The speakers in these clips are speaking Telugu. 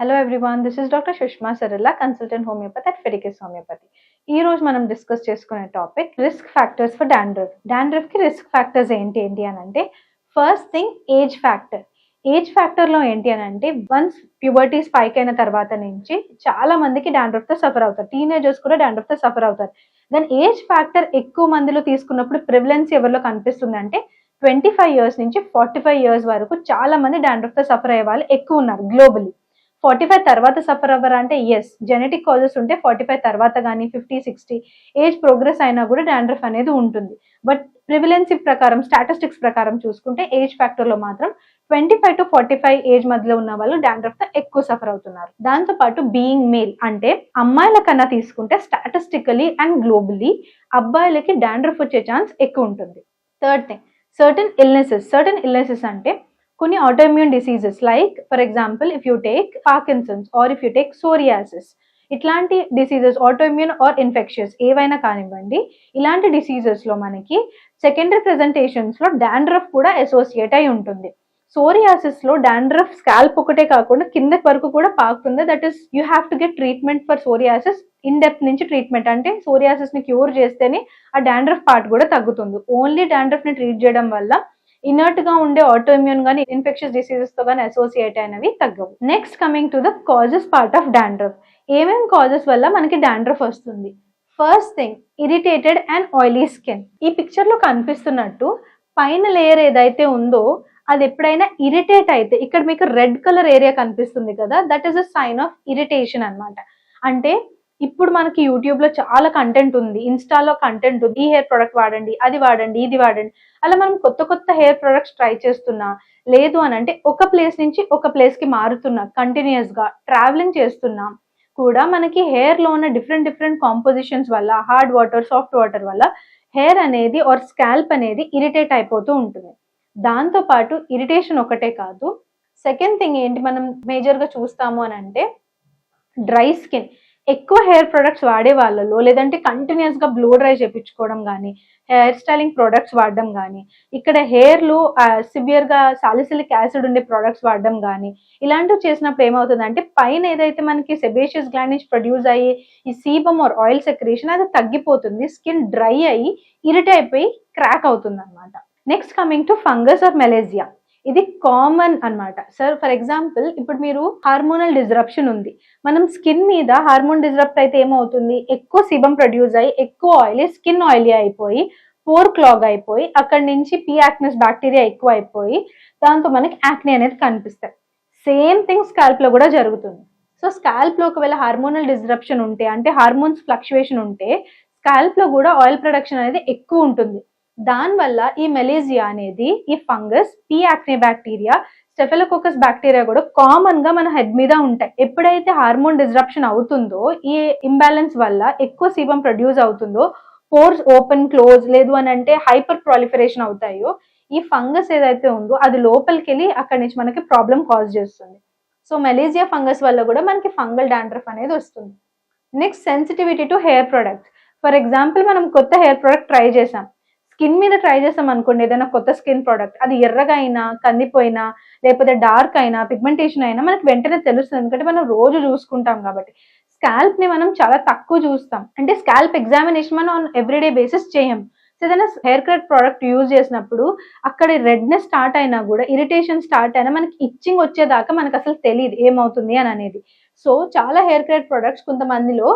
Hello everyone this is doctor Sushma Saralla consultant homeopathy at ఫెరికిస్ homeopathy ఈ రోజు మనం డిస్కస్ చేసుకునే topic risk factors for dandruff డాండ్రఫ్కి risk factors ఏంటి ఏంటి అని అంటే first thing age factor age ఫ్యాక్టర్లో ఏంటి అని అంటే వన్స్ ప్యూబర్టీ స్పైక్ అయిన తర్వాత నుంచి చాలా మందికి డాండ్రఫ్తో సఫర్ అవుతారు. టీనేజర్స్ కూడా డాండ్రఫ్తో సఫర్ అవుతారు. దెన్ ఏజ్ ఫ్యాక్టర్ ఎక్కువ మందిలో తీసుకున్నప్పుడు ప్రివిలెన్స్ ఎవరిలో కనిపిస్తుంది అంటే ట్వంటీ ఫైవ్ ఇయర్స్ నుంచి ఫార్టీ ఫైవ్ ఇయర్స్ వరకు చాలా మంది డాండ్రఫ్తో సఫర్ అయ్యే వాళ్ళు ఎక్కువ ఉన్నారు గ్లోబలీ ఫార్టీ ఫైవ్ తర్వాత సఫర్ అవ్వరా అంటే ఎస్ జెనెటిక్ కాజెస్ ఉంటే ఫార్టీ ఫైవ్ తర్వాత కానీ ఫిఫ్టీ సిక్స్టీ ఏజ్ ప్రోగ్రెస్ అయినా కూడా డాండ్రఫ్ అనేది ఉంటుంది. బట్ ప్రివిలెన్సీ ప్రకారం స్టాటిస్టిక్స్ ప్రకారం చూసుకుంటే ఏజ్ ఫ్యాక్టర్లో మాత్రం twenty five to forty five age మధ్యలో ఉన్న వాళ్ళు డాండ్రఫ్తో ఎక్కువ సఫర్ అవుతున్నారు. దాంతో పాటు బీయింగ్ మేల్ అంటే అమ్మాయిల కన్నా తీసుకుంటే స్టాటిస్టికలీ అండ్ గ్లోబలీ అబ్బాయిలకి డాండ్రఫ్ వచ్చే ఛాన్స్ ఎక్కువ ఉంటుంది. Third thing certain illnesses certain illnesses అంటే కొన్ని autoimmune diseases like for example if you take Parkinson's or if you take psoriasis ఇట్లాంటి డిసీజెస్ ఆటోఇమ్యూన్ ఆర్ ఇన్ఫెక్షన్స్ ఏవైనా కానివ్వండి ఇలాంటి డిసీజెస్లో మనకి సెకండరీ ప్రెజెంటేషన్స్లో డాండ్రఫ్ కూడా అసోసియేట్ అయి ఉంటుంది. సోరియాసిస్లో డాండ్రఫ్ స్కాల్ప్ ఒకటే కాకుండా కింద వరకు కూడా పాకుతుంది. That is you have to get treatment for psoriasis in depth నుంచి ట్రీట్మెంట్ అంటే సోరియాసిస్ని క్యూర్ చేస్తేనే ఆ డాండ్రఫ్ పార్ట్ కూడా తగ్గుతుంది. ఓన్లీ డాండ్రఫ్ని ట్రీట్ చేయడం వల్ల ఇనర్ట్గా ఉండే ఆటోఇమ్యూన్ గానీ ఇన్ఫెక్షన్ డిసీజెస్తో గానీ అసోసియేట్ అయినవి తగ్గవు. Next coming to the causes part of dandruff ఏమేం కాజెస్ వల్ల మనకి డాండ్రఫ్ వస్తుంది? First thing irritated and oily skin ఈ పిక్చర్లో కనిపిస్తున్నట్టు పైన లేయర్ ఏదైతే ఉందో అది ఎప్పుడైనా ఇరిటేట్ అయితే ఇక్కడ మీకు రెడ్ కలర్ ఏరియా కనిపిస్తుంది కదా that is a sign of irritation అన్నమాట. అంటే ఇప్పుడు మనకి యూట్యూబ్లో చాలా కంటెంట్ ఉంది. ఇన్స్టాలో కంటెంట్ ఉంది. ఈ హెయిర్ ప్రొడక్ట్ వాడండి అది వాడండి ఇది వాడండి. అలా మనం కొత్త కొత్త హెయిర్ ప్రొడక్ట్స్ ట్రై చేస్తున్నా లేదు అని అంటే ఒక ప్లేస్ నుంచి ఒక ప్లేస్కి మారుతున్నా కంటిన్యూస్గా ట్రావెలింగ్ చేస్తున్నా కూడా మనకి హెయిర్లో ఉన్న డిఫరెంట్ డిఫరెంట్ కాంపోజిషన్స్ వల్ల హార్డ్ వాటర్ సాఫ్ట్ వాటర్ వల్ల హెయిర్ అనేది ఆర్ స్కాల్ప్ అనేది ఇరిటేట్ అయిపోతూ ఉంటుంది. దాంతో పాటు ఇరిటేషన్ ఒకటే కాదు. సెకండ్ థింగ్ ఏంటి? మనం మేజర్గా చూస్తాము అని అంటే డ్రై స్కిన్ ఎక్కువ హెయిర్ ప్రొడక్ట్స్ వాడే వాళ్ళలో లేదంటే కంటిన్యూస్గా బ్లో డ్రై చేపించుకోవడం కానీ హెయిర్ స్టైలింగ్ ప్రొడక్ట్స్ వాడడం కానీ ఇక్కడ హెయిర్లో సివియర్గా సాలిసిలిక్ యాసిడ్ ఉండే ప్రొడక్ట్స్ వాడడం కానీ ఇలాంటివి చేసినప్పుడు ఏమవుతుందంటే పైన ఏదైతే మనకి సెబేషియస్ గ్లాండ్ నుంచి ప్రొడ్యూస్ అయ్యి ఈ సీబమ్ ఆర్ ఆయిల్ సెక్రేషన్ అది తగ్గిపోతుంది స్కిన్ డ్రై అయ్యి ఇరిట్ అయిపోయి క్రాక్ అవుతుంది అనమాట next coming to fungus or malassezia ఇది కామన్ అన్నమాట. సార్ ఫర్ ఎగ్జాంపుల్ ఇప్పుడు మీరు హార్మోనల్ డిజరప్షన్ ఉంది. మనం స్కిన్ మీద హార్మోన్ డిజరప్ట్ అయితే ఏమవుతుంది? ఎక్కువ సిబం ప్రొడ్యూస్ అయ్యి ఎక్కువ ఆయిలీ స్కిన్ ఆయిలీ అయిపోయి పోర్ క్లాగ్ అయిపోయి అక్కడి నుంచి పీ యాక్నెస్ బ్యాక్టీరియా ఎక్కువ అయిపోయి దాంతో మనకి యాక్నే అనేది కనిపిస్తాయి. సేమ్ థింగ్ స్కాల్ప్లో కూడా జరుగుతుంది. సో స్కాల్ప్లో ఒకవేళ హార్మోనల్ డిజరప్షన్ ఉంటే అంటే హార్మోన్స్ ఫ్లక్చువేషన్ ఉంటే స్కాల్ప్లో కూడా ఆయిల్ ప్రొడక్షన్ అనేది ఎక్కువ ఉంటుంది. దానివల్ల ఈ మెలేజియా అనేది ఈ fungus P acne bacteria staphylococcus bacteria కూడా కామన్గా మన హెడ్ మీద ఉంటాయి. ఎప్పుడైతే హార్మోన్ డిస్రప్షన్ అవుతుందో ఈ ఇంబ్యాలెన్స్ వల్ల ఎక్కువ సీబం ప్రొడ్యూస్ అవుతుందో పోర్స్ ఓపెన్ క్లోజ్ లేదు అని అంటే హైపర్ ప్రాలిఫరేషన్ అవుతాయో ఈ ఫంగస్ ఏదైతే ఉందో అది లోపలికి వెళ్ళి అక్కడి నుంచి మనకి ప్రాబ్లం కాజ్ చేస్తుంది. సో మెలేజియా ఫంగస్ వల్ల కూడా మనకి ఫంగల్ డాండ్రఫ్ అనేది వస్తుంది. Next sensitivity to hair products for example మనం కొత్త హెయిర్ ప్రొడక్ట్ ట్రై చేసాం స్కిన్ మీద ట్రై చేసాం అనుకోండి ఏదైనా కొత్త స్కిన్ ప్రోడక్ట్ అది ఎర్రగా అయినా కందిపోయినా లేకపోతే డార్క్ అయినా పిగ్మెంటేషన్ అయినా మనకి వెంటనే తెలుస్తుంది. ఎందుకంటే మనం రోజు చూసుకుంటాం కాబట్టి. స్కాల్ప్ని మనం చాలా తక్కువ చూస్తాం. అంటే స్కాల్ప్ ఎగ్జామినేషన్ మనం ఎవ్రీడే బేసిస్ చేయం. సో ఏదైనా హెయిర్ కట్ ప్రోడక్ట్ యూజ్ చేసినప్పుడు అక్కడ రెడ్నెస్ స్టార్ట్ అయినా కూడా ఇరిటేషన్ స్టార్ట్ అయినా మనకి ఇచ్చింగ్ వచ్చేదాకా మనకు అసలు తెలియదు ఏమవుతుంది అని అనేది. సో చాలా హెయిర్ కట్ ప్రొడక్ట్స్ కొంతమందిలో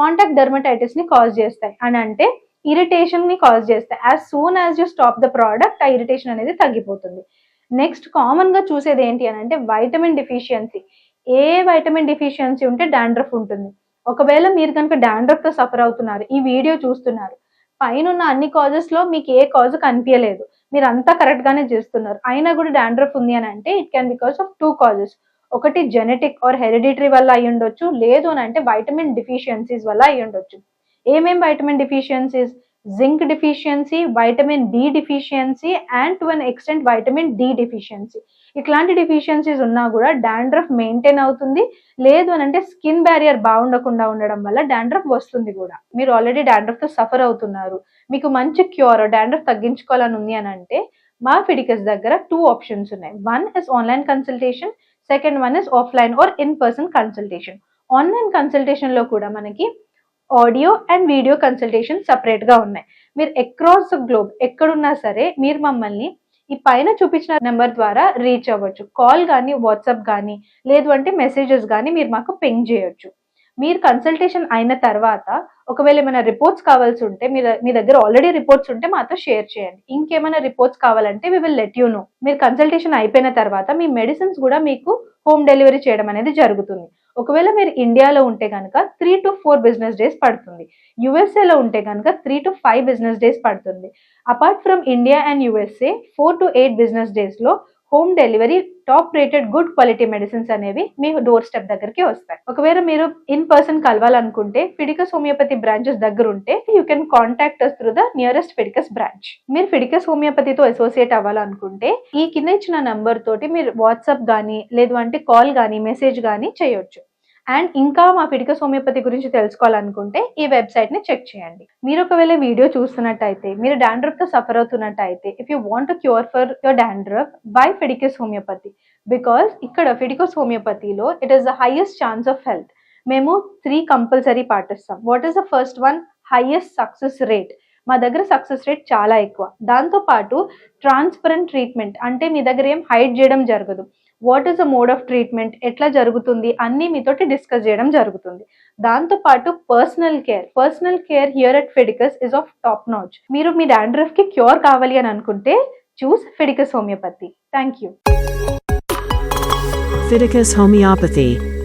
కాంటాక్ట్ డెర్మటైటిస్ని కాజ్ చేస్తాయి. అని అంటే ఇరిటేషన్ని కాజ్ చేస్తాయి as soon as you stop the product ఆ ఇరిటేషన్ అనేది తగ్గిపోతుంది. నెక్స్ట్ కామన్గా చూసేది ఏంటి అని అంటే వైటమిన్ డిఫిషియన్సీ ఏ వైటమిన్ డిఫిషియన్సీ ఉంటే డాండ్రఫ్ ఉంటుంది. ఒకవేళ మీరు కనుక డాండ్రఫ్తో సఫర్ అవుతున్నారు ఈ వీడియో చూస్తున్నారు పైన ఉన్న అన్ని కాజెస్లో మీకు ఏ కాజ్ కనిపించలేదు మీరు అంతా కరెక్ట్ గానే చేస్తున్నారు అయినా కూడా డాండ్రఫ్ ఉంది అని అంటే it can because of two causes ఒకటి జెనెటిక్ ఆర్ హెరిడిటరీ వల్ల అయి ఉండొచ్చు లేదు అని అంటే వైటమిన్ డిఫిషియన్సీస్ వల్ల అయి ఉండొచ్చు ఏమేం vitamin deficiencies zinc deficiency vitamin B deficiency and to an extent vitamin D deficiency ఇట్లాంటి డిఫిషియన్సీస్ ఉన్నా కూడా డాండ్రఫ్ మెయింటైన్ అవుతుంది. లేదు అని అంటే స్కిన్ బ్యారియర్ బాగుండకుండా ఉండడం వల్ల డాండ్రఫ్ వస్తుంది కూడా. మీరు ఆల్రెడీ డాండ్రఫ్తో సఫర్ అవుతున్నారు. మీకు మంచి క్యూర్ డాండ్రఫ్ తగ్గించుకోవాలని ఉంది అని అంటే మా ఫిడికస్ దగ్గర టూ ఆప్షన్స్ ఉన్నాయి. One is online consultation second one is offline or in person consultation online కన్సల్టేషన్లో కూడా మనకి ఆడియో అండ్ వీడియో కన్సల్టేషన్ సపరేట్గా ఉన్నాయి. మీరు అక్రాస్ గ్లోబ్ ఎక్కడున్నా సరే మీరు మమ్మల్ని ఈ పైన చూపించిన నెంబర్ ద్వారా రీచ్ అవ్వచ్చు. కాల్ కానీ వాట్సాప్ కానీ లేదు అంటే మెసేజెస్ కానీ మీరు మాకు పింగ్ చేయొచ్చు. మీరు కన్సల్టేషన్ అయిన తర్వాత ఒకవేళ ఏమైనా రిపోర్ట్స్ కావాల్సి ఉంటే మీరు మీ దగ్గర ఆల్రెడీ రిపోర్ట్స్ ఉంటే మాతో షేర్ చేయండి. ఇంకేమైనా రిపోర్ట్స్ కావాలంటే we will let you know మీరు కన్సల్టేషన్ అయిపోయిన తర్వాత మీ మెడిసిన్స్ కూడా మీకు హోమ్ డెలివరీ చేయడం అనేది జరుగుతుంది. ఒకవేళ మీరు ఇండియాలో ఉంటే కనుక three to four business days పడుతుంది. యుఎస్ఏలో ఉంటే కనుక three to five business days పడుతుంది. Apart from India and USA four to eight business డేస్లో home delivery top rated good quality medicines అనేవి మీ డోర్ స్టెప్ దగ్గరికి వస్తాయి. ఒకవేళ మీరు ఇన్ పర్సన్ కలవాలనుకుంటే ఫిడికస్ హోమియోపతి బ్రాంచెస్ దగ్గర ఉంటే you can contact us through the nearest Fiticus branch మీరు ఫిడికస్ హోమియోపతితో అసోసియేట్ అవ్వాలనుకుంటే ఈ కింద ఇచ్చిన నంబర్ తోటి మీరు వాట్సాప్ కానీ లేదు అంటే కాల్ కానీ మెసేజ్ కానీ చేయొచ్చు. అండ్ ఇంకా మా ఫిడికస్ హోమియోపతి గురించి తెలుసుకోవాలనుకుంటే ఈ వెబ్సైట్ని చెక్ చేయండి. మీరు ఒకవేళ వీడియో చూస్తున్నట్టయితే మీరు డాండ్రఫ్తో suffer అవుతున్నట్టయితే if you want cure for your dandruff by Fiticus Homeopathy because ఇక్కడ ఫిడికస్ హోమియోపతిలో it is the highest chance of health మేము త్రీ కంపల్సరీ పాటిస్తాం. What is the first one highest success rate మా దగ్గర సక్సెస్ రేట్ చాలా ఎక్కువ. దాంతో పాటు ట్రాన్స్పరెంట్ ట్రీట్మెంట్ అంటే మీ దగ్గర ఏం హైడ్ చేయడం జరగదు. What is the mode of treatment ఎట్లా జరుగుతుంది? అన్నీ మీతోటి డిస్కస్ చేయడం జరుగుతుంది. దాంతో పాటు personal care personal care here at Fiticus is of top notch మీరు మీ డాండ్రఫ్కి క్యూర్ కావాలి అని అనుకుంటే choose Fiticus Homeopathy thank you Fiticus Homeopathy.